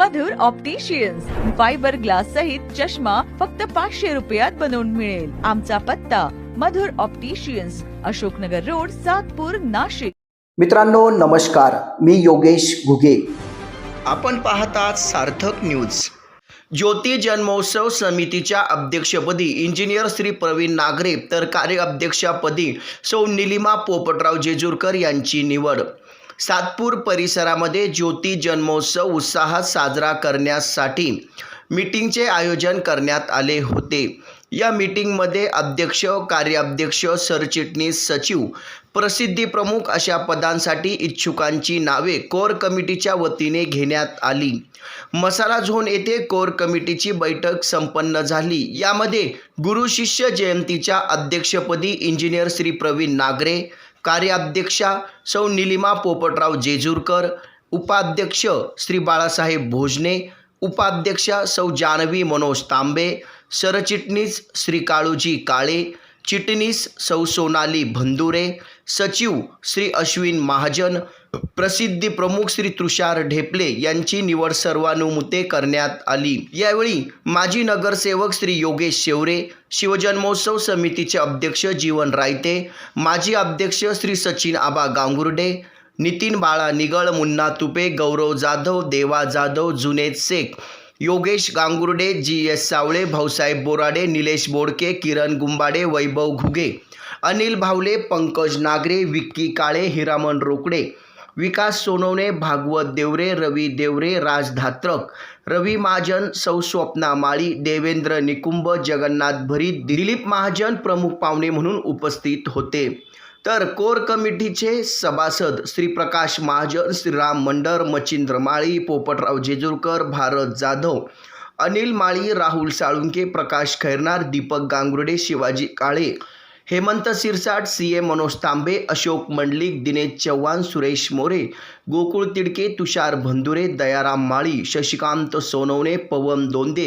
मधुर opticians fibre glass सहित चष्मा फक्त पाचशे रुपयात बनवून मिळेल. आमचा पत्ता मधुर ऑप्टिशियन्स अशोकनगर रोड सातपूर नाशिक. मित्रांनो नमस्कार. मी योगेश घुगे. आपण पाहतात सार्थक न्यूज. ज्योती जन्मोत्सव समितीच्या अध्यक्षपदी इंजिनियर श्री प्रवीण नागरे तर कार्याध्यक्षपदी सौ निलिमा पोपटराव जेजूरकर यांची निवड. सातपूर परिसरामध्ये ज्योती जन्मोत्सव उत्साहात साजरा करण्यासाठी मीटिंगचे आयोजन करण्यात आले होते. या मीटिंगमध्ये अध्यक्ष कार्याध्यक्ष सरचिटणीस सचिव प्रसिद्धी प्रमुख अशा पदांसाठी इच्छुकांची नावे कोर कमिटीच्या वतीने घेण्यात आली. मसाला झोन येथे कोर कमिटीची बैठक संपन्न झाली. यामध्ये गुरु शिष्य जयंतीच्या अध्यक्षपदी इंजिनियर श्री प्रवीण नागरे कार्याध्यक्षा सौ निलिमा पोपटराव जेजूरकर उपाध्यक्ष श्री बाळासाहेब भोजने उपाध्यक्षा सौ जानवी मनोज तांबे सरचिटणीस श्री काळूजी काळे चिटणीस सौ सोनाली भंदुरे सचिव श्री अश्विन महाजन प्रसिद्धी प्रमुख श्री तुषार ढेपले यांची निवड सर्वानुमते करण्यात आली. यावेळी माजी नगरसेवक श्री योगेश शेवरे शिवजन्मोत्सव समितीचे अध्यक्ष जीवन रायते माजी अध्यक्ष श्री सचिन आबा गांगुर्डे नितीन बाळा निगळ मुन्ना तुपे गौरव जाधव देवा जाधव जुनेद शेख योगेश गांगुर्डे जी एस सावळे भाऊसाहेब बोराडे निलेश बोडके किरण गुंबाडे वैभव घुगे अनिल भावले पंकज नागरे विक्की काळे हिरामन रोकडे विकास सोनवणे भागवत देवरे रवी देवरे राज धात्रक रवी महाजन सौ स्वप्ना माळी देवेंद्र निकुंभ जगन्नाथ भरी दिलीप महाजन प्रमुख पाहुणे म्हणून उपस्थित होते. तर कोर कमिटीचे सभासद श्रीप्रकाश महाजन श्रीराम मंडर मच्छिंद्र माळी पोपटराव जेजुरकर भारत जाधव अनिल माळी राहुल साळुंके प्रकाश खैरनार दीपक गांगुर्डे शिवाजी काळे हेमंत सिरसाट सी ए मनोज तांबे अशोक मंडलिक दिनेश चव्हाण सुरेश मोरे गोकुळ तिडके तुषार भंदुरे दयाराम माळी शशिकांत सोनवणे पवन दोंदे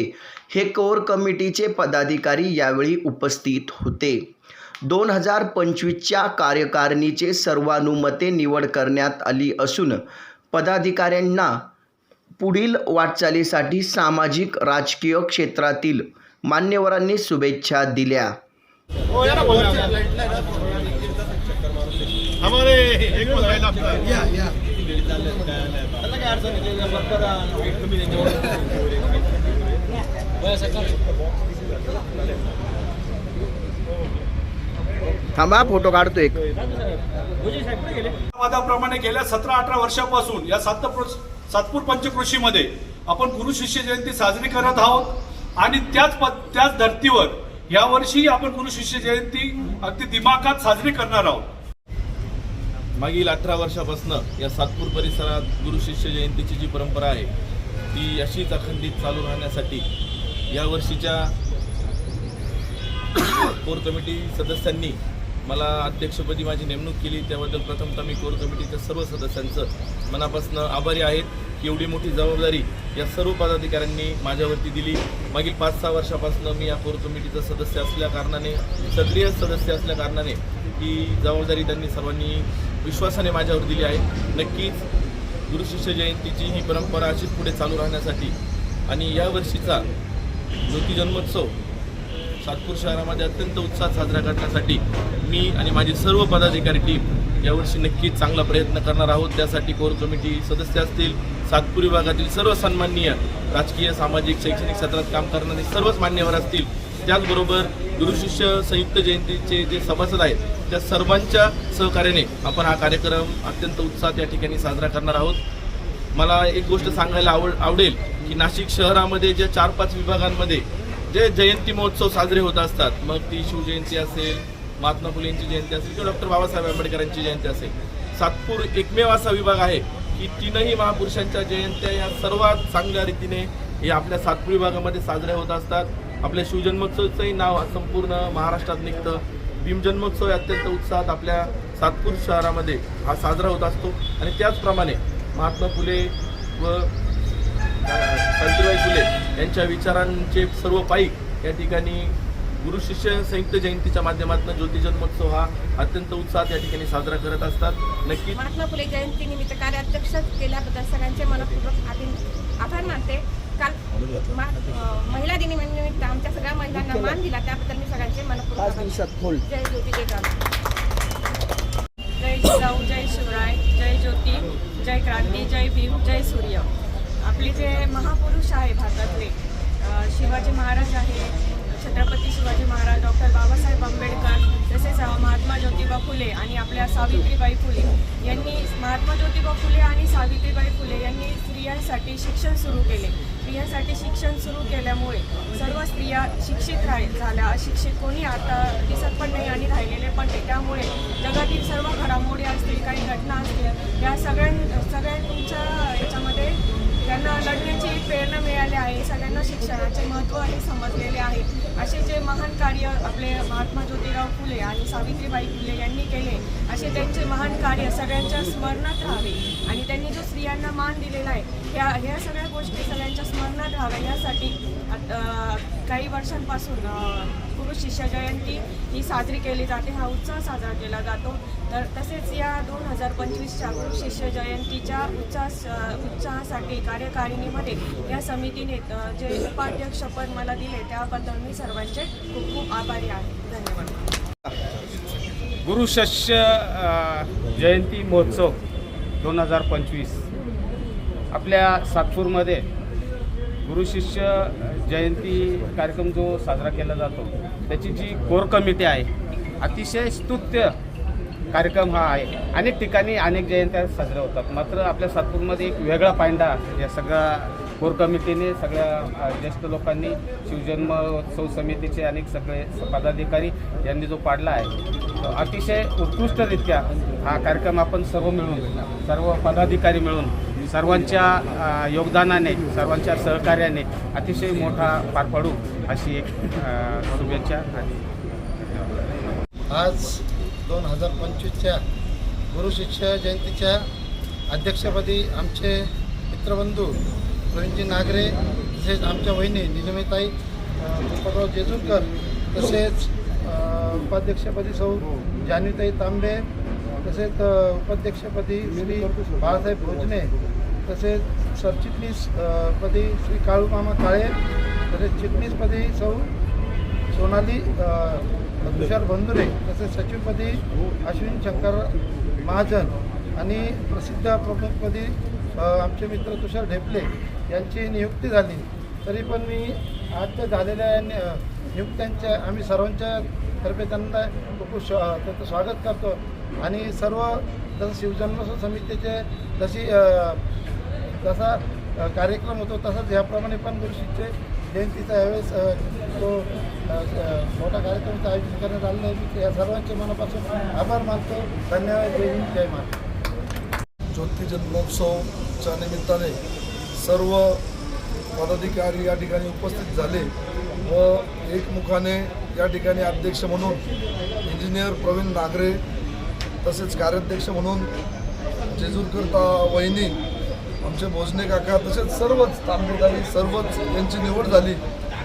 हे कोर कमिटीचे पदाधिकारी यावेळी उपस्थित होते. दोन हजार पंचवीसच्या कार्यकारिणीचे सर्वानुमते निवड करण्यात आली असून पदाधिकाऱ्यांना पुढील वाटचालीसाठी सामाजिक राजकीय क्षेत्रातील मान्यवरांनी शुभेच्छा दिल्या. हमारे एक आपला. थांबा फोटो काढतो एक वादाप्रमाणे गेल्या सतरा अठरा वर्षापासून या सातपूर सातपूर पंचकृषीमध्ये आपण गुरु शिष्य जयंती साजरी करत आहोत आणि त्याच त्याच धर्तीवर यावर्षी आपण गुरु शिष्य जयंती अगदी दिमाखात साजरी करणार आहोत. मागील अठरा वर्षापासून या सातपूर परिसरात गुरु शिष्य जयंतीची जी परंपरा आहे ती अशीच अखंडित चालू राहण्यासाठी या वर्षीच्या कोर कमिटी सदस्यांनी मला अध्यक्षपदी माझी नेमणूक केली त्याबद्दल प्रथमतः मी कोर कमिटीच्या सर्व सदस्यांचं मनापासून आभारी आहेत एवढी मोठी जबाबदारी या सर्व पदाधिकाऱ्यांनी माझ्यावरती दिली. मागील पाच सहा वर्षापासून मी या कोर कमिटीचा सदस्य असल्या कारणाने सक्रिय सदस्य असल्या कारणाने ही जबाबदारी त्यांनी सर्वांनी विश्वासाने माझ्यावर दिली आहे. नक्कीच गुरुशिष्य जयंतीची ही परंपरा अशीच पुढे चालू राहण्यासाठी आणि या वर्षीचा ज्योती जन्मोत्सव सातपूर शहरामध्ये अत्यंत उत्साहात साजरा करण्यासाठी मी आणि माझी सर्व पदाधिकारी टीम यावर्षी नक्कीच चांगला प्रयत्न करणार आहोत. त्यासाठी कोर कमिटी सदस्य असतील सातपूर विभागातील सर्व सन्माननीय राजकीय सामाजिक शैक्षणिक क्षेत्रात काम करणारे सर्वच मान्यवर असतील. त्याचबरोबर गुरुशिष्य संयुक्त जयंतीचे जे सभासद आहेत त्या सर्वांच्या सहकार्याने आपण हा कार्यक्रम अत्यंत उत्साहात या ठिकाणी साजरा करणार आहोत. मला एक गोष्ट सांगायला आवड आवडेल की नाशिक शहरामध्ये ज्या चार पाच विभागांमध्ये जे जयंती महोत्सव साजरे होत असतात मग ती शिवजयंती असेल महात्मा फुलेंची जयंती असेल किंवा डॉक्टर बाबासाहेब आंबेडकरांची जयंती असेल. सातपूर एकमेव असा विभाग आहे की तीनही महापुरुषांच्या जयंत्या या सर्वात चांगल्या रीतीने हे आपल्या सातपूर विभागामध्ये साजऱ्या होत असतात. आपल्या शिवजन्मोत्सवचंही नाव संपूर्ण महाराष्ट्रात निघतं. भीमजन्मोत्सव हे अत्यंत उत्साहात आपल्या सातपूर शहरामध्ये हा साजरा होत असतो. आणि त्याचप्रमाणे महात्मा फुले व सावित्रीबाई फुले यांच्या विचारांचे सर्व पाईक या ठिकाणी गुरु शिष्य संयुक्त जयंतीच्या माध्यमातून ज्योती जन्मोत्सव हा अत्यंत उत्साहात या ठिकाणी साजरा करत असतात. नक्कीच महात्मा फुले जयंती निमित्त कार्याध्यक्ष केल्याबद्दल सगळ्यांचे मनपूर्वक अभिन- आभार मानते. काल महिला दिनानिमित्त आमच्या सगळ्या महिलांना मान दिला. त्याबद्दल मी सगळ्यांचे मनपूर्वक जय ज्योती जय जय जिजाऊ जय शिवराय जय ज्योती जय क्रांती जय भीम जय सूर्य. आपले जे महापुरुष आहे भारतातले शिवाजी महाराज आहे छत्रपती शिवाजी महाराज डॉक्टर बाबासाहेब आंबेडकर तसेच महात्मा ज्योतिबा फुले आणि आपल्या सावित्रीबाई फुले यांनी महात्मा ज्योतिबा फुले आणि सावित्रीबाई फुले यांनी स्त्रियांसाठी शिक्षण सुरू केले. स्त्रियांसाठी शिक्षण सुरू केल्यामुळे सर्व स्त्रिया शिक्षित राह झाल्या. अशिक्षित कोणी आता दिसत पण नाही आणि राहिलेले पण नाही. त्यामुळे जगातील सर्व घडामोडी असतील काही घटना असतील या सगळ्यां सगळ्यांच्या याच्यामध्ये त्यांना लढण्याची प्रेरणा मिळाली आहे सगळ्यांना शिक्षणाचे महत्त्व हे समजलेले आहे. असे जे महान कार्य आपले महात्मा ज्योतिराव फुले आणि सावित्रीबाई फुले यांनी केले असे त्यांचे महान कार्य सगळ्यांच्या स्मरणात राहावे. आणि त्यांनी जो स्त्रियांना मान दिलेला आहे ह्या ह्या सगळ्या गोष्टी सगळ्यांच्या स्मरणात राहाव्या. यासाठी काही वर्षांपासून गुरु पुरुष शिष्य जयंती ही साजरी केली जाते हा उत्सव साजरा केला जातो. तर तसेच या दोन हजार पंचवीसच्या गुरु शिष्य जयंतीच्या उत्साह उत्साहासाठी कार्यकारिणीमध्ये या समितीने जे उपाध्यक्षपद मला दिले त्याबद्दल मी सर्वांचे खूप खूप आभारी आहे. धन्यवाद. गुरु शिष्य जयंती महोत्सव दोन हजार पंचवीस. आपल्या सातपूरमध्ये गुरुशिष्य जयंती कार्यक्रम जो साजरा केला जातो त्याची जी कोर कमिटी आहे अतिशय स्तुत्य कार्यक्रम हा आहे. अनेक ठिकाणी अनेक जयंत्या साजऱ्या होतात. मात्र आपल्या सातपूरमध्ये एक वेगळा पायंडा या सगळ्या कोर कमिटीने सगळ्या ज्येष्ठ लोकांनी शिवजन्मोत्सव समितीचे अनेक सगळे पदाधिकारी यांनी जो पाडला आहे तो अतिशय उत्कृष्टरित्या हा कार्यक्रम आपण सर्व मिळून सर्व पदाधिकारी मिळून सर्वांच्या योगदानाने सर्वांच्या सहकार्याने अतिशय मोठा पार पाडू अशी एक शुभेच्छा आज दोन हजार पंचवीसच्या गुरुशिष्य जयंतीच्या अध्यक्षपदी आमचे मित्रबंधू प्रवीणजी नागरे तसेच आमच्या वहिनी निलमिताई पोपटराव जेजूरकर तसेच उपाध्यक्षपदी सौ जान्हवीताई तांबे तसेच उपाध्यक्षपदी श्री बाळासाहेब भोजने तसेच सरचिटणीसपदी पदी श्री काळूमामा काळे तसेच चिटणीसपदी सौ सोनाली तुषार बंधुरे तसेच सचिवपदी अश्विन शंकर महाजन आणि प्रसिद्ध प्रमुखपदी आमचे मित्र तुषार ढेपले यांची नियुक्ती झाली. तरी पण मी आजच्या झालेल्या नियुक्त्यांच्या आम्ही सर्वांच्या तर्फे त्यांना खूप खूप स्वा त्यांचं स्वागत करतो. आणि सर्व जसं शिवजन्म समितीचे जशी जसा कार्यक्रम होतो तसाच याप्रमाणे पण गुरुशिष्य जयंतीचा यावेळेस तो मोठा कार्यक्रमाचं आयोजित करण्यात आलेलं आहे. मी या सर्वांचे मनापासून आभार मानतो. धन्यवाद. जय हिंद जय महाराष्ट्र. ज्योती जन्मोत्सवच्या निमित्ताने सर्व पदाधिकारी या ठिकाणी उपस्थित झाले व एकमुखाने या ठिकाणी अध्यक्ष म्हणून इंजिनियर प्रवीण नागरे तसेच कार्याध्यक्ष म्हणून जेजूरकरता वहिनी आमचे भोजने काका तसेच सर्वच तांबेदारी सर्वच यांची निवड झाली.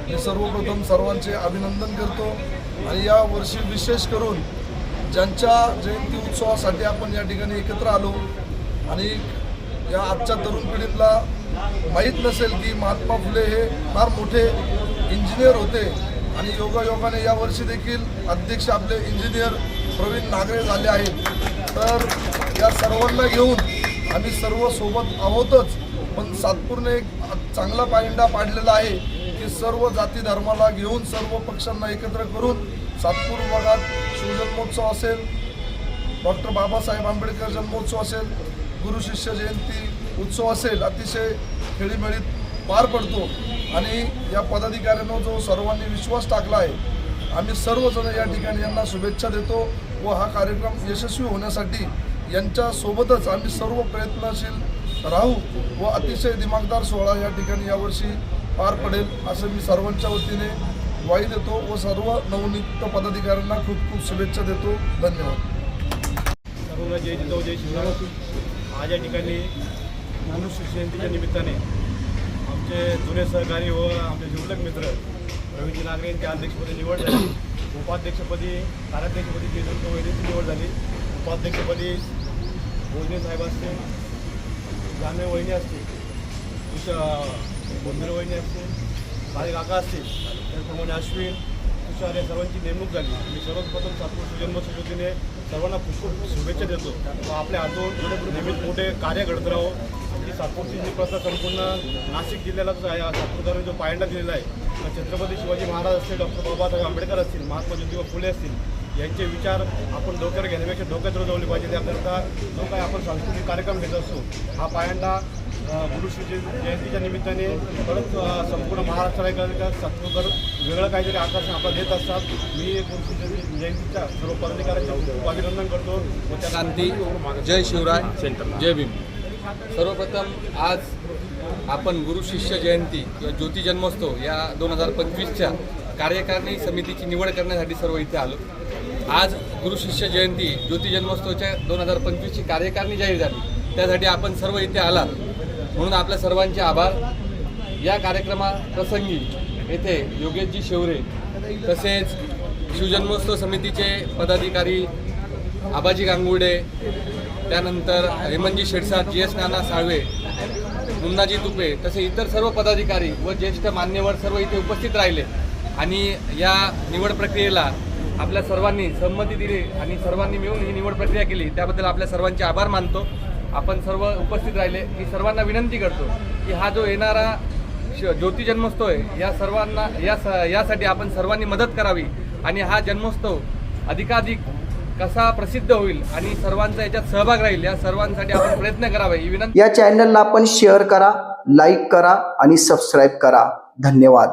मी सर्वप्रथम सर्वांचे अभिनंदन करतो आणि या वर्षी विशेष करून ज्यांच्या जयंती उत्सवासाठी आपण या ठिकाणी एकत्र आलो आणि या आजच्या तरुण पिढीतला माहीत नसेल की महात्मा फुले हे फार मोठे इंजिनियर होते आणि योगायोगाने यावर्षी देखील अध्यक्ष आपले इंजिनियर प्रवीण नागरे झाले आहेत. तर या सर्वांना घेऊन आम्ही सर्व सोबत आहोतच. पण सातपूरने एक चांगला पायंडा पाडलेला आहे की सर्व जाती धर्माला घेऊन सर्व पक्षांना एकत्र करून सातपूर भागात शिवजन्मोत्सव असेल डॉक्टर बाबासाहेब आंबेडकर जन्मोत्सव असेल गुरु शिष्य जयंती उत्सव असेल अतिशय खेळीमेळीत पार पडतो. आणि या पदाधिकाऱ्यांना जो सर्वांनी विश्वास टाकला आहे आम्ही सर्वजण या ठिकाणी यांना शुभेच्छा देतो. व हा कार्यक्रम यशस्वी होण्यासाठी यांच्यासोबतच आम्ही सर्व प्रयत्नशील राहू व अतिशय दिमागदार सोहळा या ठिकाणी यावर्षी पार पडेल असं मी सर्वांच्या वतीने वाई देतो व सर्व नवनियुक्त पदाधिकाऱ्यांना खूप खूप शुभेच्छा देतो. धन्यवाद. सर्वांना जय जिजाऊ जय शिवराम आज या ठिकाणी मनुष्य जयंतीच्या निमित्ताने आमचे जुने सहकारी व आमचे जिवलग मित्र रवीजी नागरे यांच्या अध्यक्षपदी निवड झाली. उपाध्यक्षपदी कार्याध्यक्षपदी केजूरकर वैद्यची निवड झाली. उपाध्यक्षपदी भोजने साहेब असते जान्हवी वहिनी असतील वहिनी असते काही काका असतील त्याचप्रमाणे अश्विन तुषार या सर्वांची नेमणूक झाली. मी सर्वप्रथम सातपूर सुजन्म योजनेने सर्वांना खूप शुभेच्छा देतो आपल्या हातून नेहमीच मोठे कार्य घडत राहो. सातपूरची जी प्रथा संपूर्ण नाशिक जिल्ह्यालाच आहे सातपूरकरांनी जो पायंडा दिलेला आहे तर छत्रपती शिवाजी महाराज असतील डॉक्टर बाबासाहेब आंबेडकर असतील महात्मा ज्योतिबा फुले असतील यांचे विचार आपण डोक्यावर घेण्यापेक्षा डोक्यात रुजवले पाहिजे. त्याकरता जो काही आपण सांस्कृतिक कार्यक्रम घेत असतो हा पायंडा जय- जयंतीच्या निमित्ताने परत संपूर्ण महाराष्ट्राला सातपूरकर वेगळं काहीतरी आकर्षण आपल्याला देत असतात. मी जयंती- जयंतीच्या सर्व पदाधिकाऱ्यांचे खूप खूप अभिनंदन करतो क्रांती जय शिवराय. जय भीम. सर्वप्रथम आज आपण गुरु शिष्य जयंती किंवा ज्योती जन्मोत्सव या दोन हजार पंचवीसच्या कार्यकारिणी समितीची निवड करण्यासाठी सर्व इथे आलो. आज गुरु शिष्य जयंती ज्योती जन्मोत्सवच्या दोन हजार पंचवीसची कार्यकारिणी जाहीर झाली. त्यासाठी आपण सर्व इथे आलात. म्हणून आपल्या सर्वांचे आभार. या कार्यक्रमाप्रसंगी येथे योगेशजी शेवरे तसेच शिवजन्मोत्सव समितीचे पदाधिकारी आबाजी गांगुडे त्यानंतर हेमंतजी शेडसाट जी एस नाना साळवे मुन्नाजी तुपे तसे इतर सर्व पदाधिकारी व ज्येष्ठ मान्यवर सर्व इथे उपस्थित राहिले आणि या निवड प्रक्रियेला आपल्या सर्वांनी संमती दिली आणि सर्वांनी मिळून ही निवड प्रक्रिया केली. त्याबद्दल आपल्या सर्वांचे आभार मानतो. आपण सर्व उपस्थित राहिले. की सर्वांना विनंती करतो की हा जो येणारा श- ज्योती जन्मोत्सव आहे या सर्वांना या स यासाठी आपण सर्वांनी मदत करावी आणि हा जन्मोत्सव अधिकाधिक कसा प्रसिद्ध होईल आणि सर्वांचा याच्यात सहभाग राहील या सर्वांसाठी आपण प्रयत्न करावे. ही विनंती या चॅनलला आपण शेअर करा लाईक करा आणि सबस्क्राईब करा. धन्यवाद.